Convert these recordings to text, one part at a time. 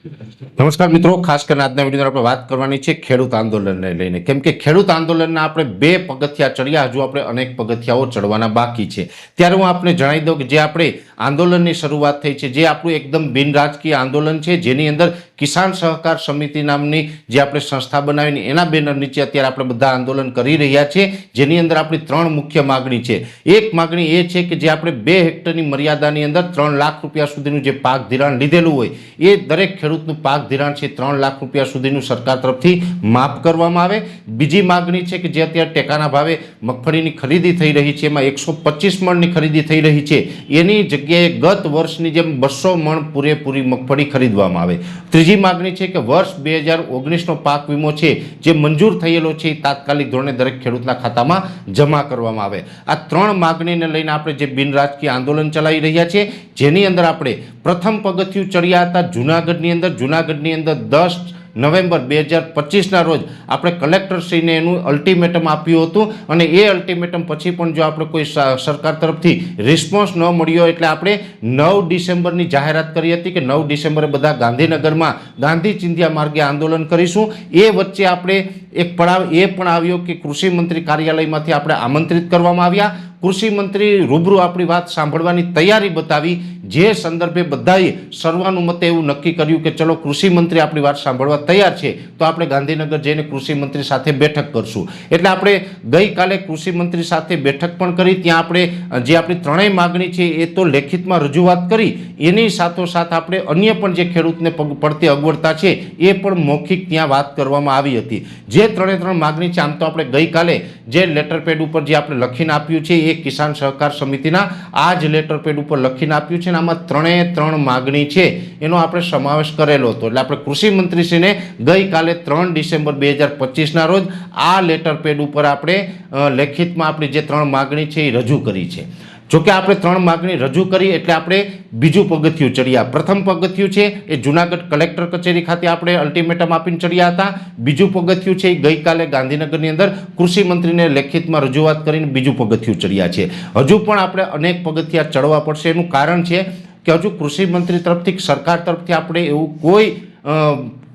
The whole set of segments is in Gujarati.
નમસ્કાર મિત્રો, ખાસ કરીને આજના વીડિયો આપણે વાત કરવાની છે ખેડૂત આંદોલનને લઈને. કેમ કે ખેડૂત આંદોલનના આપણે બે પગથિયા ચડ્યા, હજુ આપણે અનેક પગથિયાઓ ચડવાના બાકી છે. ત્યારે હું આપને જણાવી દઉં કે જે આપણે આંદોલનની શરૂઆત થઈ છે, જે આપણું એકદમ બિન રાજકીય આંદોલન છે, જેની અંદર કિસાન સહકાર સમિતિ નામની જે આપણે સંસ્થા બનાવીને એના બેનર નીચે અત્યારે આપણે બધા આંદોલન કરી રહ્યા છીએ જેની અંદર આપણી ત્રણ મુખ્ય માગણી છે. એક માગણી એ છે કે જે આપણે બે હેક્ટરની મર્યાદાની અંદર ત્રણ લાખ રૂપિયા સુધીનું જે પાક ધિરાણ લીધેલું હોય, એ દરેક ખેડૂતનું પાક ધિરાણ છે ત્રણ લાખ રૂપિયા સુધીનું સરકાર તરફથી માફ કરવામાં આવે. બીજી માગણી છે કે જે અત્યારે ટેકાના ભાવે મગફળીની ખરીદી થઈ રહી છે, એમાં એકસો પચીસ મણની ખરીદી થઈ રહી છે. એની જગ્યાએ ગત વર્ષની જેમ બસો મણ પૂરેપૂરી મગફળી ખરીદવામાં આવે. ત્રીજી માગણી છે કે વર્ષ બે હજાર ઓગણીસનો પાક વીમો છે, જે મંજૂર થયેલો છે, એ તાત્કાલિક ધોરણે દરેક ખેડૂતના ખાતામાં જમા કરવામાં આવે. આ ત્રણ માગણીને લઈને આપણે જે બિનરાજકીય આંદોલન ચલાવી રહ્યા છીએ જેની અંદર આપણે પ્રથમ પગથિયું ચડ્યા હતા જુનાગઢની અંદર. જુનાગઢની અંદર દસ નવેમ્બર બે હજાર પચીસના રોજ આપણે કલેક્ટરશ્રીને એનું અલ્ટિમેટમ આપ્યું હતું અને એ અલ્ટિમેટમ પછી પણ જો આપણે કોઈ સરકાર તરફથી રિસ્પોન્સ ન મળ્યો એટલે આપણે નવ ડિસેમ્બરની જાહેરાત કરી હતી કે નવ ડિસેમ્બરે બધા ગાંધીનગરમાં ગાંધી ચિંધ્યા માર્ગે આંદોલન કરીશું. એ વચ્ચે આપણે એક પડાવ, એ પણ આવ્યો કે કૃષિ મંત્રી કાર્યાલયમાંથી આપણે આમંત્રિત કરવામાં આવ્યા. કૃષિ મંત્રી રૂબરૂ આપણી વાત સાંભળવાની તૈયારી બતાવી, જે સંદર્ભે બધાએ સર્વાનુમતે એવું નક્કી કર્યું કે ચલો કૃષિ મંત્રી આપણી વાત સાંભળવા તૈયાર છે, તો આપણે ગાંધીનગર જઈને કૃષિ મંત્રી સાથે બેઠક કરશું. એટલે આપણે ગઈકાલે કૃષિ મંત્રી સાથે બેઠક પણ કરી, ત્યાં આપણે, જે આપણી ત્રણેય માગણી છે એ તો લેખિતમાં રજૂઆત કરી, એની સાથોસાથ આપણે અન્ય પણ જે ખેડૂતને પડતી અગવડતા છે એ પણ મૌખિક ત્યાં વાત કરવામાં આવી હતી. જે ત્રણે ત્રણ માગણી છે, આમ તો આપણે ગઈકાલે જે લેટર પેડ ઉપર જે આપણે લખીને આપ્યું છે, એ કિસાન સહકાર સમિતિના આ જ લેટર પેડ ઉપર લખીને આપ્યું છે અને આમાં ત્રણે ત્રણ માગણી છે. એનો આપણે સમાવેશ કરેલો હતો. એટલે આપણે કૃષિ મંત્રીશ્રીને ગઈકાલે ત્રણ ડિસેમ્બર બે હજાર પચીસના રોજ આ લેટર પેડ ઉપર આપણે લેખિતમાં આપણી જે ત્રણ માગણી છે એ રજૂ કરી છે. જોકે આપણે ત્રણ માગણી રજૂ કરી એટલે આપણે બીજું પગથિયું ચડ્યા. પ્રથમ પગથિયું છે એ જુનાગઢ કલેક્ટર કચેરી ખાતે આપણે અલ્ટિમેટમ આપીને ચડ્યા હતા. બીજું પગથિયું છે એ ગઈકાલે ગાંધીનગરની અંદર કૃષિ મંત્રીને લેખિતમાં રજૂઆત કરીને બીજું પગથિયું ચડ્યા છે. હજુ પણ આપણે અનેક પગથિયા ચડવા પડશે. એનું કારણ છે કે હજુ કૃષિ મંત્રી તરફથી સરકાર તરફથી આપણે એવું કોઈ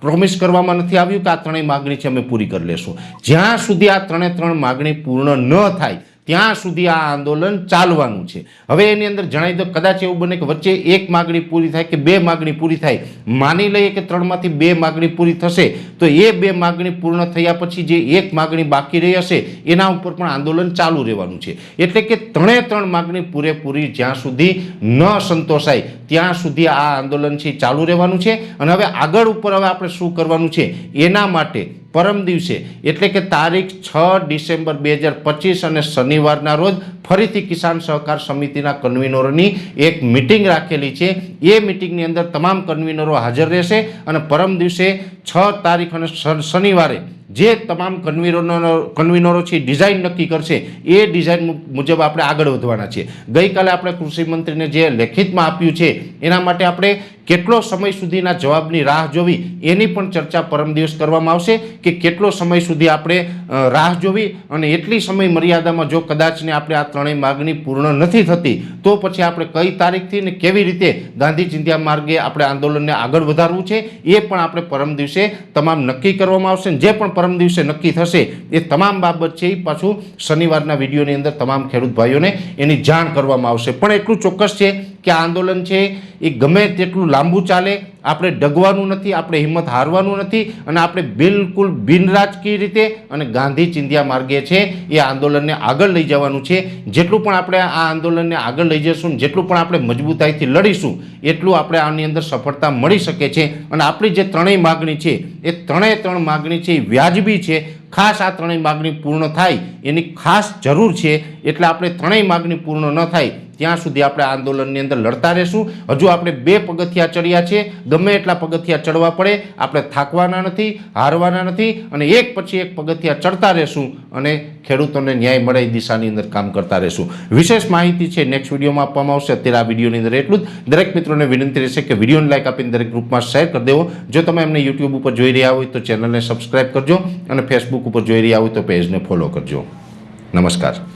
પ્રોમિસ કરવામાં નથી આવ્યું કે આ ત્રણેય માગણી છે અમે પૂરી કરી લેશું. જ્યાં સુધી આ ત્રણે ત્રણ માગણી પૂર્ણ ન થાય ત્યાં સુધી આ આંદોલન ચાલવાનું છે. હવે એની અંદર જણાવી દો કદાચ એવું બને કે વચ્ચે એક માગણી પૂરી થાય કે બે માગણી પૂરી થાય. માની લઈએ કે ત્રણમાંથી બે માગણી પૂરી થશે, તો એ બે માગણી પૂર્ણ થયા પછી જે એક માગણી બાકી રહી હશે, એના ઉપર પણ આંદોલન ચાલુ રહેવાનું છે. એટલે કે ત્રણે ત્રણ માગણી પૂરેપૂરી જ્યાં સુધી ન સંતોષાય, ત્યાં સુધી આ આંદોલન છે ચાલુ રહેવાનું છે. અને હવે આગળ ઉપર હવે આપણે શું કરવાનું છે? એના માટે પરમ દિવસે, એટલે કે તારીખ છ ડિસેમ્બર બે હજાર પચીસ અને શનિવારના રોજ ફરીથી કિસાન સહકાર સમિતિના કન્વીનરોની એક મિટિંગ રાખેલી છે. એ મિટિંગની અંદર તમામ કન્વીનરો હાજર રહેશે અને પરમ દિવસે છ તારીખ અને શન- શનિવારે જે તમામ કન્વીનરો કન્વીનરો છે ડિઝાઇન નક્કી કરશે, એ ડિઝાઇન મુજબ આપણે આગળ વધવાના છીએ. ગઈકાલે આપણે કૃષિ મંત્રીને જે લેખિતમાં આપ્યું છે, એના માટે આપણે કેટલો સમય સુધીના જવાબની રાહ જોવી, એની પણ ચર્ચા પરમ દિવસ કરવામાં આવશે કે કેટલો સમય સુધી આપણે રાહ જોવી અને એટલી સમય મર્યાદામાં જો કદાચને આપણે આ ત્રણેય માગણી પૂર્ણ નથી થતી, તો પછી આપણે કઈ તારીખથી ને કેવી રીતે ગાંધી ચિંધ્યા માર્ગે આપણે આંદોલનને આગળ વધારવું છે, એ પણ આપણે પરમ દિવસે તમામ નક્કી કરવામાં આવશે જે પણ પરમ દિવસે નક્કી થશે એ તમામ બાબત છે એ પાછું શનિવારના વિડીયોની અંદર તમામ ખેડૂત ભાઈઓને એની જાણ કરવામાં આવશે. પણ એટલું ચોક્કસ છે કે આ આંદોલન છે એ ગમે તેટલું લાંબુ ચાલે, આપણે ડગવાનું નથી, આપણે હિંમત હારવાનું નથી અને આપણે બિલકુલ બિનરાજકીય રીતે અને ગાંધી ચિંધ્યા માર્ગે છે એ આંદોલનને આગળ લઈ જવાનું છે. જેટલું પણ આપણે આ આંદોલનને આગળ લઈ જઈશું જેટલું પણ આપણે મજબૂતાઈથી લડીશું, એટલું આપણે આની અંદર સફળતા મળી શકે છે. અને આપણી જે ત્રણેય માગણી છે, એ ત્રણેય ત્રણ માગણી છે એ વ્યાજબી છે. ખાસ આ ત્રણેય માગણી પૂર્ણ થાય, એની ખાસ જરૂર છે. એટલે આપણે ત્રણેય માગણી પૂર્ણ ન થાય ત્યાં સુધી આપણે આંદોલનની અંદર લડતા રહેશું. હજુ આપણે બે પગથિયા ચડ્યા છે. ગમે એટલા પગથિયા ચડવા પડે, આપણે થાકવાના નથી, હારવાના નથી અને એક પછી એક પગથિયા ચડતા રહેશું અને ખેડૂતોને ન્યાય મળે એ દિશાની અંદર કામ કરતા રહેશું. વિશેષ માહિતી છે નેક્સ્ટ વિડીયોમાં આપવામાં આવશે. અત્યારે આ વિડીયોની અંદર એટલું જ. દરેક મિત્રોને વિનંતી રહેશે કે વિડીયોને લાઇક આપીને દરેક ગ્રુપમાં શેર કરી દેવો. જો તમે એમને યુટ્યુબ ઉપર જોઈ રહ્યા હોય તો ચેનલને સબસ્ક્રાઈબ કરજો અને ફેસબુક ઉપર જોઈ રહ્યા હોય તો પેજને ફોલો કરજો. નમસ્કાર.